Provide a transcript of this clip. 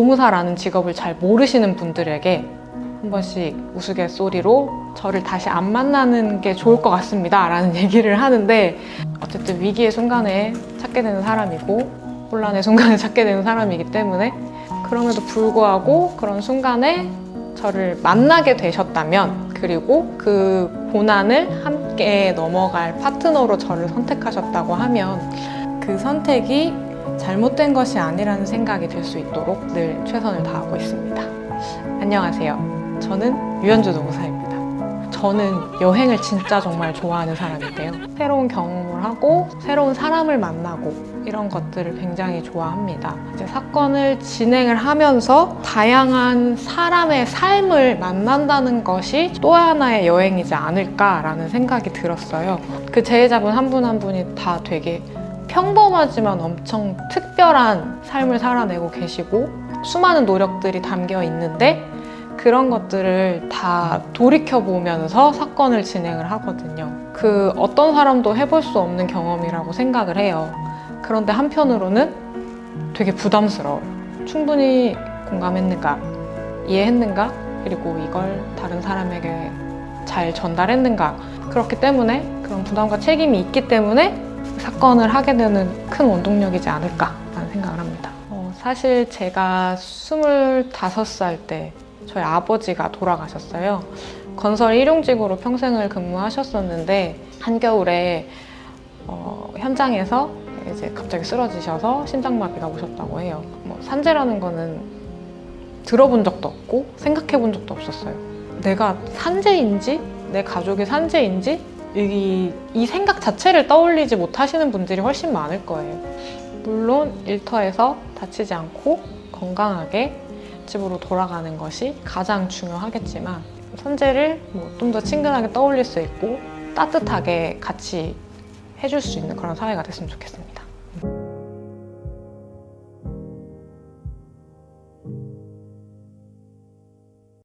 노무사라는 직업을 잘 모르시는 분들에게 한 번씩 우스갯소리로 저를 다시 안 만나는 게 좋을 것 같습니다. 라는 얘기를 하는데 어쨌든 위기의 순간에 찾게 되는 사람이고 혼란의 순간에 찾게 되는 사람이기 때문에 그럼에도 불구하고 그런 순간에 저를 만나게 되셨다면 그리고 그 고난을 함께 넘어갈 파트너로 저를 선택하셨다고 하면 그 선택이 잘못된 것이 아니라는 생각이 들 수 있도록 늘 최선을 다하고 있습니다. 안녕하세요. 저는 유현주 노무사입니다. 저는 여행을 진짜 정말 좋아하는 사람인데요. 새로운 경험을 하고 새로운 사람을 만나고 이런 것들을 굉장히 좋아합니다. 이제 사건을 진행을 하면서 다양한 사람의 삶을 만난다는 것이 또 하나의 여행이지 않을까라는 생각이 들었어요. 그 제자분 한 분한 분이 다 되게 평범하지만 엄청 특별한 삶을 살아내고 계시고 수많은 노력들이 담겨 있는데 그런 것들을 다 돌이켜 보면서 사건을 진행을 하거든요. 그 어떤 사람도 해볼 수 없는 경험이라고 생각을 해요. 그런데 한편으로는 되게 부담스러워요. 충분히 공감했는가, 이해했는가, 그리고 이걸 다른 사람에게 잘 전달했는가. 그렇기 때문에 그런 부담과 책임이 있기 때문에 사건을 하게 되는 큰 원동력이지 않을까라는 생각을 합니다. 어, 사실 제가 25살 때 저희 아버지가 돌아가셨어요. 건설 일용직으로 평생을 근무하셨었는데 한겨울에 어, 현장에서 이제 갑자기 쓰러지셔서 심장마비가 오셨다고 해요. 뭐 산재라는 거는 들어본 적도 없고 생각해 본 적도 없었어요. 내가 산재인지 내 가족이 산재인지 이, 이 생각 자체를 떠올리지 못하시는 분들이 훨씬 많을 거예요. 물론 일터에서 다치지 않고 건강하게 집으로 돌아가는 것이 가장 중요하겠지만 선재를 뭐 좀 더 친근하게 떠올릴 수 있고 따뜻하게 같이 해줄 수 있는 그런 사회가 됐으면 좋겠습니다.